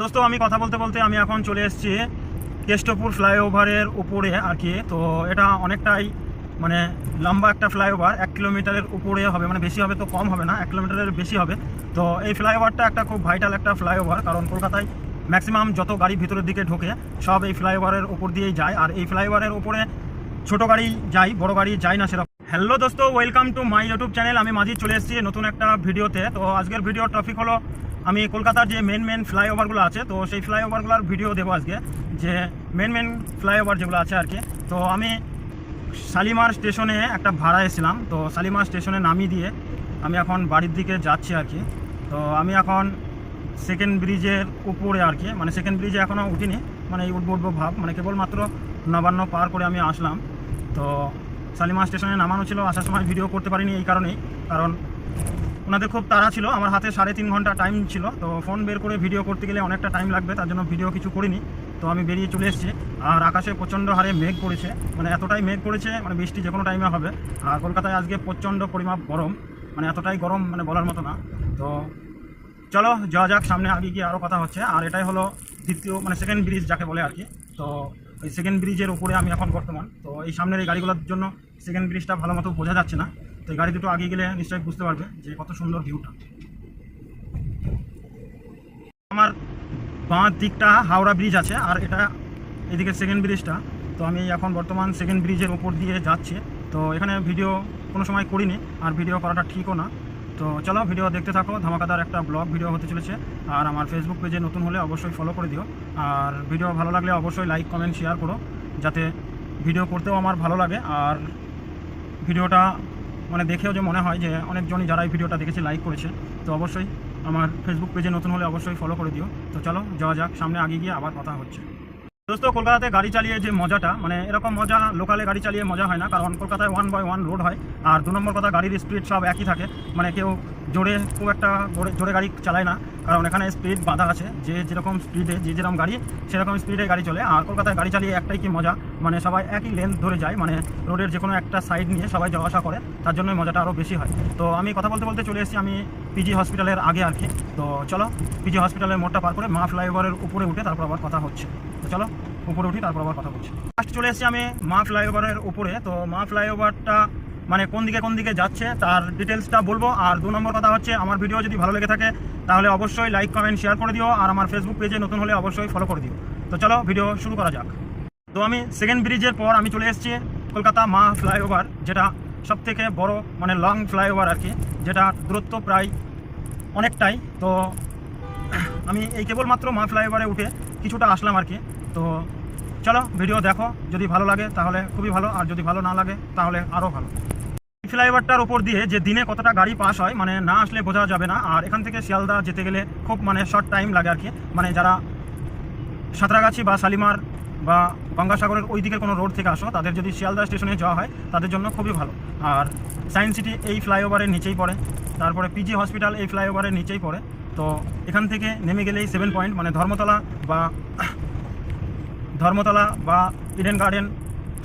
দোস্ত, আমি কথা বলতে বলতে আমি এখন চলে এসেছি কেষ্টপুর ফ্লাইওভারের উপরে আর কি। তো এটা অনেকটাই মানে লম্বা একটা ফ্লাইওভার, এক কিলোমিটারের উপরে হবে মানে বেশি হবে তো কম হবে না, এক কিলোমিটারের বেশি হবে। তো এই ফ্লাইওভারটা একটা খুব ভাইটাল একটা ফ্লাইওভার, কারণ কলকাতায় ম্যাক্সিমাম যত গাড়ি ভিতরের দিকে ঢোকে, সব এই ফ্লাইওভারের উপর দিয়েই যায়। আর এই ফ্লাইওভারের উপরে ছোট গাড়ি যাই, বড় গাড়ি যায় না সেরকম। হ্যালো দোস্ত welcome to my YouTube channel আমি মাঝি চলে এসেছি নতুন একটা ভিডিওতে। তো আজকের ভিডিওর টপিক হলো আমি কলকাতার যে মেন মেন ফ্লাইওভারগুলো আছে, তো সেই ফ্লাইওভারগুলোর ভিডিও দেবো আজকে, যে মেন মেন ফ্লাইওভার যেগুলো আছে আর কি। তো আমি শালিমার স্টেশনে একটা ভাড়া এসেছিলাম, তো শালিমার স্টেশনে নামিয়ে দিয়ে আমি এখন বাড়ির দিকে যাচ্ছি আর কি। তো আমি এখন সেকেন্ড ব্রিজের উপরে আর কি মানে সেকেন্ড ব্রিজে এখনও উঠিনি মানে এই উঠবো উঠবো ভাব মানে কেবলমাত্র নবান্ন পার করে আমি আসলাম। তো শালিমা স্টেশনে নামানো ছিল, আসার সময় ভিডিও করতে পারিনি এই কারণেই, কারণ ওনাদের খুব তাড়া ছিল, আমার হাতে সাড়ে তিন ঘণ্টা টাইম ছিল, তো ফোন বের করে ভিডিও করতে গেলে অনেকটা টাইম লাগবে, তার জন্য ভিডিও কিছু করিনি। তো আমি বেরিয়ে চলে এসেছি, আর আকাশে প্রচণ্ড হারে মেঘ পড়েছে মানে এতটাই মেঘ পড়েছে মানে বৃষ্টি যে কোনো টাইমে হবে, আর কলকাতায় আজকে প্রচণ্ড পরিমাপ গরম মানে এতটাই গরম মানে বলার মতো না। তো চলো, যাওয়া যাক, সামনে আগে গিয়ে আরও কথা হচ্ছে, আর এটাই হলো দ্বিতীয় মানে সেকেন্ড ব্রিজ যাকে বলে আর কি তো এই সেকেন্ড ব্রিজের উপরে আমি এখন বর্তমান, তো এই সামনের এই গাড়িগুলোর জন্য সেকেন্ড ব্রিজটা ভালো মতো বোঝা যাচ্ছে না। তো এই গাড়ি দুটো আগে গেলে নিশ্চয়ই বুঝতে পারবে যে কত সুন্দর ভিউটা আমার বাঁ দিকটা হাওড়া ব্রিজ আছে, আর এটা এদিকে সেকেন্ড ব্রিজটা তো আমি এখন বর্তমান সেকেন্ড ব্রিজের উপর দিয়ে যাচ্ছি। তো এখানে ভিডিও কোনো সময় করিনি, আর ভিডিও করাটা ঠিকও না। তো চলো ভিডিও দেখতে থাকো, ধামাকাদার একটা ব্লগ ভিডিও হতে চলেছে। আর আমার ফেসবুক পেজে নতুন হলে অবশ্যই ফলো করে দিও। আর ভিডিও ভালো লাগলে অবশ্যই লাইক কমেন্ট শেয়ার করো, যাতে ভিডিও করতেও আমার ভালো লাগে। আর ভিডিওটা মানে দেখেও যে মনে হয় যে অনেকজনই যারা এই ভিডিওটা দেখেছে লাইক করেছে। তো অবশ্যই আমার ফেসবুক পেজে নতুন হলে অবশ্যই ফলো করে দিও। তো চলো, যাওয়া যাক, সামনে আগে গিয়ে আবার কথা হচ্ছে। দোস্ত, কলকাতাতে গাড়ি চালিয়ে যে মজাটা মানে এরকম মজা লোকালে গাড়ি চালিয়ে মজা হয় না, কারণ কলকাতায় ওয়ান বাই ওয়ান রোড হয়, আর দু নম্বর কথা, গাড়ির স্পিড সব একই থাকে মানে কেউ জোরে খুব একটা জোরে- গাড়ি চালায় না, কারণ এখানে স্পিড বাধা আছে, যে যেরকম স্পিডে যে যেরকম গাড়ি, সেরকম স্পিডে গাড়ি চলে, আর কলকাতায় গাড়ি চালিয়ে একটাই কি মজা মানে সবাই একই লেন ধরে যায় মানে রোডের যে কোনো একটা সাইড নিয়ে সবাই যাওয়া আসা করে, তার জন্য মজাটা আরও বেশি হয়। তো আমি কথা বলতে বলতে চলে এসেছি, আমি পিজি হসপিটালের আগে আর কি, তো চলো পিজি হসপিটালের মোড়টা পার করে মা ফ্লাইওভারের উপরে উঠে তারপর আবার কথা হচ্ছে। চলো, উপরে উঠি, তারপর আবার কথা বলছি। ফার্স্ট চলে এসেছি আমি মা ফ্লাইওভারের উপরে। তো মা ফ্লাইওভারটা মানে কোন দিকে কোন দিকে যাচ্ছে তার ডিটেলসটা বলব। আর দু নম্বর কথা হচ্ছে, আমার ভিডিও যদি ভালো লেগে থাকে, তাহলে অবশ্যই লাইক কমেন্ট শেয়ার করে দিও। আর আমার ফেসবুক পেজে নতুন হলে অবশ্যই ফলো করে দিও। তো চলো ভিডিও শুরু করা যাক। তো আমি সেকেন্ড ব্রিজের পর আমি চলে এসেছি কলকাতা মা ফ্লাইওভার, যেটা সব থেকে বড় মানে লং ফ্লাইওভার আর কি, যেটা দূরত্ব প্রায় অনেকটাই। তো আমি এই কেবলমাত্র মা ফ্লাইওভারে উঠে কিছুটা আসলাম আর কি। তো চলো ভিডিও দেখো। যদি ভালো লাগে, তাহলে খুবই ভালো। আর যদি ভালো না লাগে, তাহলে আরও ভালো। ফ্লাইওভারটার উপর দিয়ে যে দিনে কতটা গাড়ি পাস হয় মানে না আসলে বোঝা যাবে না। আর এখান থেকে শিয়ালদা যেতে গেলে খুব মানে শর্ট টাইম লাগে আর কি। মানে যারা সাঁতরাগাছি বা শালিমার বা গঙ্গাসাগরের ওই দিকের কোনো রোড থেকে আসো, তাদের যদি শিয়ালদা স্টেশনে যাওয়া হয়, তাদের জন্য খুবই ভালো। আর সায়েন্স সিটি এই ফ্লাইওভারের নিচেই পড়ে। তারপরে পিজি হসপিটাল এই ফ্লাইওভারের নিচেই পড়ে। তো এখান থেকে নেমে গেলেই সেভেন পয়েন্ট মানে ধর্মতলা বা ধর্মতলা বা ইডেন গার্ডেন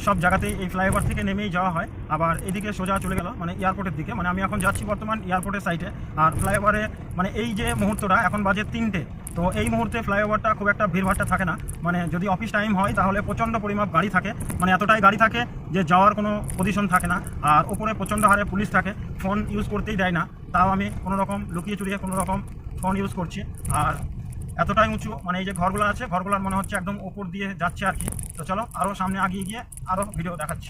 সব জায়গাতেই এই ফ্লাইওভার থেকে নেমেই যাওয়া হয়। আবার এদিকে সোজা চলে গেল মানে এয়ারপোর্টের দিকে। মানে আমি এখন যাচ্ছি বর্তমান এয়ারপোর্টের সাইডে আর ফ্লাইওভারে মানে এই যে মুহূর্তটা, এখন বাজে তিনটে। তো এই মুহূর্তে ফ্লাইওভারটা খুব একটা ভিড়ভাড়টা থাকে না। মানে যদি অফিস টাইম হয়, তাহলে প্রচণ্ড পরিমাপ গাড়ি থাকে। মানে এতটাই গাড়ি থাকে যে যাওয়ার কোনো পজিশন থাকে না। আর ওপরে প্রচণ্ড হারে পুলিশ থাকে। ফোন ইউজ করতেই দেয় না। তাও আমি কোনো রকম লুকিয়ে চুরিয়ে কোনো রকম ফোন ইউজ করছি। আর এতটাই উঁচু মানে এই যে ঘরগুলো আছে, ঘরগুলোর মনে হচ্ছে একদম ওপর দিয়ে যাচ্ছে আর কি। তো চলো আরও সামনে আগিয়ে গিয়ে আরও ভিডিও দেখাচ্ছি।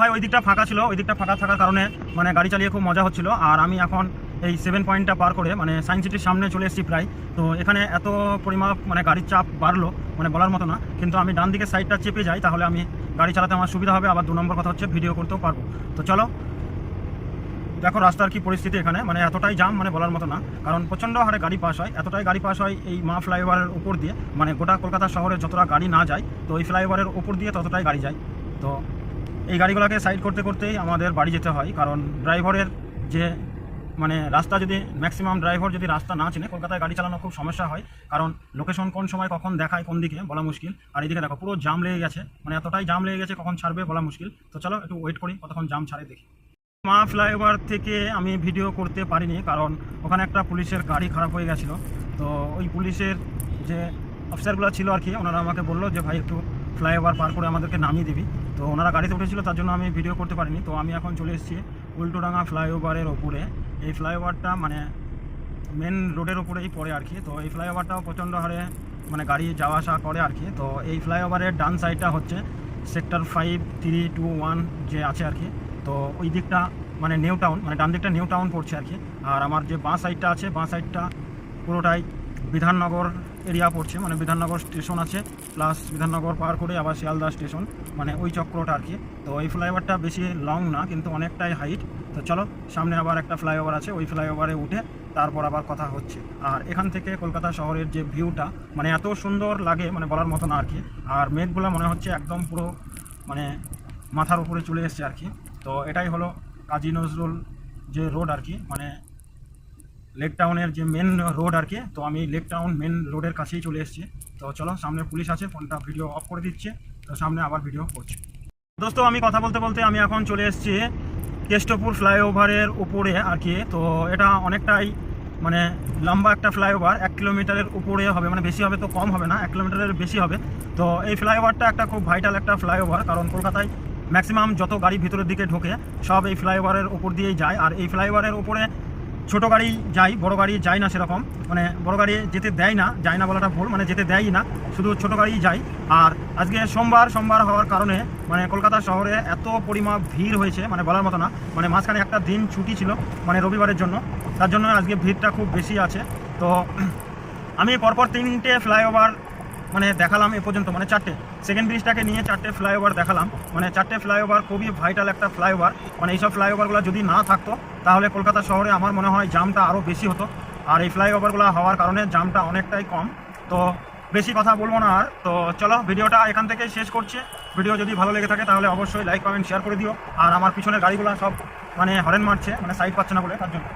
ভাই, ওই দিকটা ফাঁকা ছিল, ওই দিকটা ফাঁকা থাকার কারণে মানে গাড়ি চালিয়ে খুব মজা হচ্ছিল। আর আমি এখন এই সেভেন পয়েন্টটা পার করে মানে সায়েন্স সিটির সামনে চলে এসেছি প্রায়। তো এখানে এত পরিমাপ মানে গাড়ির চাপ বাড়লো মানে বলার মতো না। কিন্তু আমি ডান দিকের সাইডটা চেপে যাই, তাহলে আমি গাড়ি চালাতে আমার সুবিধা হবে। আবার দু নম্বর কথা হচ্ছে ভিডিও করতেও পারব। তো চলো দেখো, রাস্তার কি পরিস্থিতি এখানে? মানে এতটাই জাম মানে বলার মতো না। কারণ প্রচণ্ড হারে গাড়ি পাস হয়। এতটাই গাড়ি পাস হয় এই মা ফ্লাইওভারের উপর দিয়ে। মানে গোটা কলকাতা শহরে যতটা গাড়ি না যায়, তো এই ফ্লাইওভারের উপর দিয়ে ততটাই গাড়ি যায়। তো এই গাড়িগুলোকে সাইড করতে করতেই আমাদের বাড়ি যেতে হয়। কারণ ড্রাইভারের যে মানে রাস্তা যদি ম্যাক্সিমাম ড্রাইভার যদি রাস্তা না চিনে, কলকাতায় গাড়ি চালানো খুব সমস্যা হয়। কারণ লোকেশন কোন সময় কখন দেখায়, কোন দিকে, বলা মুশকিল। আর এদিকে দেখো, পুরো জাম লেগে গেছে। মানে এতটাই জাম লেগে গেছে, কখন ছাড়বে বলা মুশকিল। তো চলো, একটু ওয়েট করি, কতক্ষণ জাম ছাড়ে দেখি। মা ফ্লাইওভার থেকে আমি ভিডিও করতে পারিনি, কারণ ওখানে একটা পুলিশের গাড়ি খারাপ হয়ে গেছিল। তো ওই পুলিশের যে অফিসারগুলো ছিল আর কি, ওনারা আমাকে বলল যে, ভাই, একটু ফ্লাইওভার পার করে আমাদেরকে নামিয়ে দিবি। তো ওনারা গাড়িতে উঠেছিল, তার জন্য আমি ভিডিও করতে পারিনি। তো আমি এখন চলে এসেছি উল্টোডাঙ্গা ফ্লাইওভারের ওপরে। এই ফ্লাইওভারটা মানে মেন রোডের ওপরেই পড়ে আর কি। তো এই ফ্লাইওভারটাও প্রচণ্ড হারে মানে গাড়ি যাওয়া আসা করে আর কি। তো এই ফ্লাইওভারের ডান সাইডটা হচ্ছে sector five three two one যে আছে আর কি। তো ওই দিকটা মানে নিউ টাউন মানে ডান দিকটা নিউ টাউন পড়ছে আর কি। আর আমার যে বাঁ সাইডটা আছে, বাঁ সাইডটা পুরোটাই বিধাননগর এরিয়া পড়ছে মানে বিধাননগর স্টেশন আছে প্লাস বিধাননগর পার করে আবার শিয়ালদা স্টেশন মানে ওই চক্রটা আর কি। তো ওই ফ্লাইওভারটা বেশি লং না, কিন্তু অনেকটাই হাইট তো চলো, সামনে আবার একটা ফ্লাইওভার আছে, ওই ফ্লাইওভারে উঠে তারপর আবার কথা হচ্ছে। আর এখান থেকে কলকাতা শহরের যে ভিউটা মানে এত সুন্দর লাগে মানে বলার মতো না আর কি। আর মেঘগুলো মনে হচ্ছে একদম পুরো মানে মাথার উপরে চলে এসছে আর কি। তো এটাই হলো কাজী নজরুল যে রোড আর কি মানে লেক টাউনের যে মেন রোড আর কি, তো আমি লেক টাউন মেন রোডের কাছেই চলে এসেছি। তো চলো, সামনে পুলিশ আছে, ফোনটা ভিডিও অফ করে দিচ্ছে, তো সামনে আবার ভিডিও করছি। দোস্ত, আমি কথা বলতে বলতে আমি এখন চলে এসেছি কেষ্টপুর ফ্লাইওভারের উপরে আর কি। তো এটা অনেকটাই মানে লম্বা একটা ফ্লাইওভার, এক কিলোমিটারের উপরে হবে মানে বেশি হবে তো কম হবে না, এক কিলোমিটারের বেশি হবে। তো এই ফ্লাইওভারটা একটা খুব ভাইটাল একটা ফ্লাইওভার, কারণ কলকাতায় ম্যাক্সিমাম যত গাড়ি ভিতরের দিকে ঢোকে, সব এই ফ্লাইওভারের উপর দিয়েই যায়। আর এই ফ্লাইওভারের উপরে ছোট গাড়ি যায় বড় গাড়ি যায় না সেরকম। মানে বড় গাড়ি যেতে দেয় না, যায় না বলাটা ভুল মানে যেতে দেয়ই না, শুধু ছোট গাড়ি যায়। আর আজকে সোমবার সোমবার হওয়ার কারণে মানে কলকাতা শহরে এত পরিমাপ ভিড় হয়েছে মানে বলার মতো না মানে মাঝখানে একটা দিন ছুটি ছিল মানে রবিবারের জন্য। তার জন্য আজকে ভিড়টা খুব বেশি আছে। তো, আমি পরপর তিনটে ফ্লাইওভার মানে দেখালাম এ পর্যন্ত মানে চারটে। সেকেন্ড ব্রিজটাকে নিয়ে চারটে ফ্লাইওভার দেখালাম। মানে চারটে ফ্লাইওভার খুবই ভাইটাল একটা ফ্লাইওভার মানে এইসব ফ্লাইওভারগুলো যদি না থাকতো, তাহলে কলকাতা শহরে আমার মনে হয় জামটা আরও বেশি হতো। আর এই ফ্লাইওভারগুলো হওয়ার কারণে জামটা অনেকটাই কম। তো বেশি কথা বলব না আর। তো চলো, ভিডিওটা এখান থেকেই শেষ করছি। ভিডিও যদি ভালো লেগে থাকে, তাহলে অবশ্যই লাইক কমেন্ট শেয়ার করে দিও। আর আমার পিছনের গাড়িগুলো সব মানে হরেন মারছে মানে সাইড পাচ্ছে না বলে, তার জন্য।